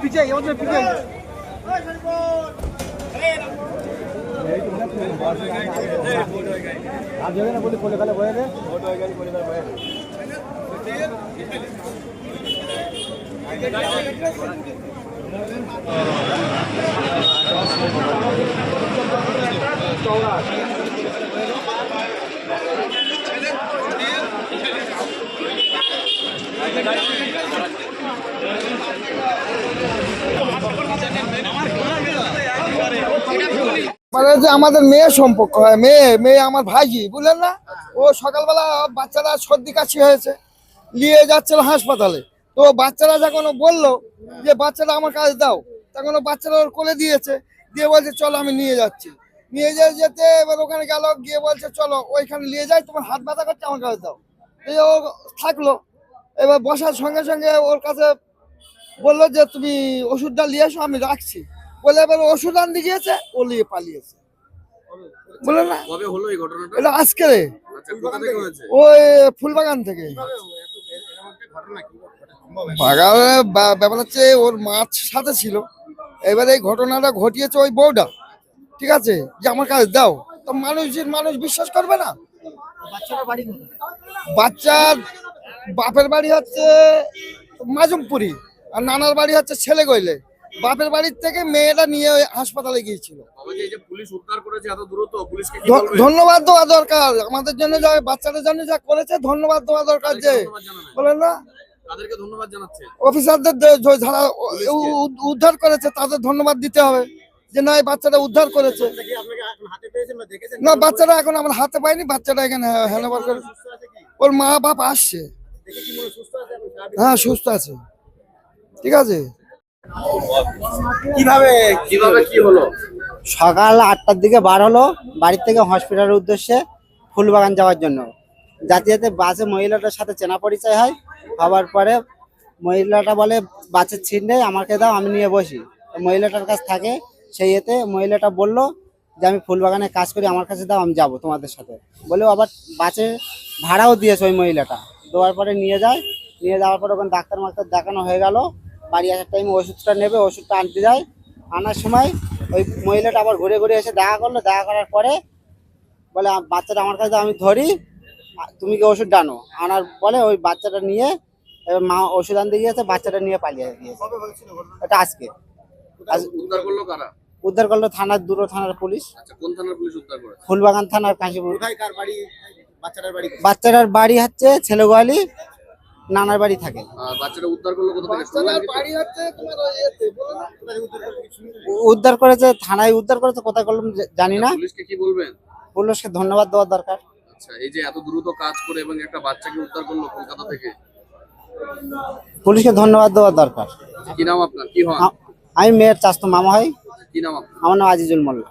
পিছিয়ে পিছিয়ে পিছিয়ে आप जगह ना बोले कोले काले बोले थे फोटो हो गई कोले काले बोले थे মানে যে আমাদের মেয়ে সম্পর্ক হয়, মেয়ে মেয়ে আমার ভাইজি, বুঝলেন না? ও সকালবেলা বাচ্চারা সর্দি কাশি হয়েছে, নিয়ে যাচ্ছিল হাসপাতালে। তো বাচ্চারা যখন বলল যে, বাচ্চারা আমার কাজ দাও, তখন বাচ্চারা ওর কোলে দিয়েছে, দিয়ে বলছে, চলো আমি নিয়ে যাচ্ছি। নিয়ে যেতে যেতে এবার ওখানে গেল গিয়ে বলছে চলো ওইখানে নিয়ে যাই তোমার হাত ব্যথা করছে আমার কাছে দাও। এই ও থাকল। এবার বসার সঙ্গে সঙ্গে ওর কাছে বলল যে তুমি ওষুধটা নিয়ে এসো আমি রাখছি। বলে এবার ওষুধ আনতে গিয়েছে ও নিয়ে পালিয়েছে। বলে না? কবে হলো এই ঘটনাটা? এটা আজকে রে। আচ্ছা ওই ফুলবাগান থেকে। বাগানে ব্যাপার হচ্ছে ওর মাছ সাথে ছিল। এবারে এই ঘটনাটা ঘটিয়েছে ওই বউটা। ঠিক আছে? যে আমার কাজ দাও। তো মানুষ মানুষ বিশ্বাস করবে না? বাচ্চার বাপের বাড়ি হচ্ছে মাজমপুরি আর নানার বাড়ি হচ্ছে ছেলে গইলে বাপের বাড়ির থেকে মেয়েটা নিয়ে ওই হাসপাতালে গিয়েছিল। বাবা যে এই যে পুলিশ উদ্ধার করেছে এত দ্রুত পুলিশকে কি ধ- বলবে? ধন্যবাদ দেওয়া দরকার। আমাদের জন্য যা বাচ্চাদের জন্য যা করেছে ধন্যবাদ দেওয়া দরকার যে। বলেন না? তাদেরকে ধন্যবাদ জানাচ্ছে। অফিসারদের যারা উদ্ধার করেছে তাদের ধন্যবাদ দিতে হবে। যে না এই বাচ্চাটা উদ্ধার করেছে। না বাচ্চাটা এখন আমার হাতে পাইনি বাচ্চাটা এখানে হ্যান্ডওভার করে ওর মা বাপ আসছে। হ্যাঁ সুস্থ আছে। ঠিক আছে? কীভাবে কীভাবে কি হলো? সকাল আটটার দিকে বার হলো বাড়ির থেকে হসপিটালের উদ্দেশ্যে ফুলবাগান যাওয়ার জন্য। যাতে যাতে বাসে মহিলাটার সাথে চেনা পরিচয় হয় হওয়ার পরে মহিলাটা বলে বাসের ছিট নেই আমাকে দাও আমি নিয়ে বসি। মহিলাটার কাছ থাকে সেই এতে মহিলাটা বলল যে আমি ফুলবাগানে কাজ করি আমার কাছে দাও আমি যাব তোমাদের সাথে। বলে আবার বাসে ভাড়াও দিয়েছে ওই মহিলাটা। দেওয়ার পরে নিয়ে যায়। নিয়ে যাওয়ার পরে ওখানে ডাক্তার মাক্তার দেখানো হয়ে গেল। বাড়ি আসার টাইমে ওষুধটা নেবে ওষুধটা আনতে যায়। আনার সময় ওই মহিলাটা আবার ঘুরে ঘুরে এসে দেখা করল। দেখা করার পরে বলে বাচ্চাটা আমার কাছে আমি ধরি। তুমি কি ওষুধ ডানো আনার বলে ওই বাচ্চাটা নিয়ে এবার মা ওষুধ আনতে গিয়েছে বাচ্চাটা নিয়ে পালিয়ে গিয়েছে। এটা আজকে। উদ্ধার করল কারা? উদ্ধার করল থানার দুটো থানার পুলিশ। আচ্ছা কোন থানার পুলিশ উদ্ধার করেছে ফুলবাগান থানার কাশীপুর। বাচ্চাটার বাড়ি হচ্ছে ছেলেগোয়ালি নানার বাড়ি থাকে। আর বাচ্চাটা উদ্ধার করল কোথা থেকে? বাচ্চাটার বাড়ি হচ্ছে তোমার ওই ইয়েতে, বলো না? উ- উদ্ধার করেছে থানায় উদ্ধার করেছে কোথায় করলাম জানি না। পুলিশকে কি বলবেন? পুলিশকে ধন্যবাদ দেওয়ার দরকার। আচ্ছা এই যে এত দ্রুত কাজ করে এবং একটা বাচ্চাকে উদ্ধার করল কলকাতা থেকে? পুলিশকে ধন্যবাদ দেওয়ার দরকার। কি নাম আপনার? কি আ- আমি মেয়ের চাস্তো মামা হয় কি নাম আমার নাম আজিজুল মোল্লা।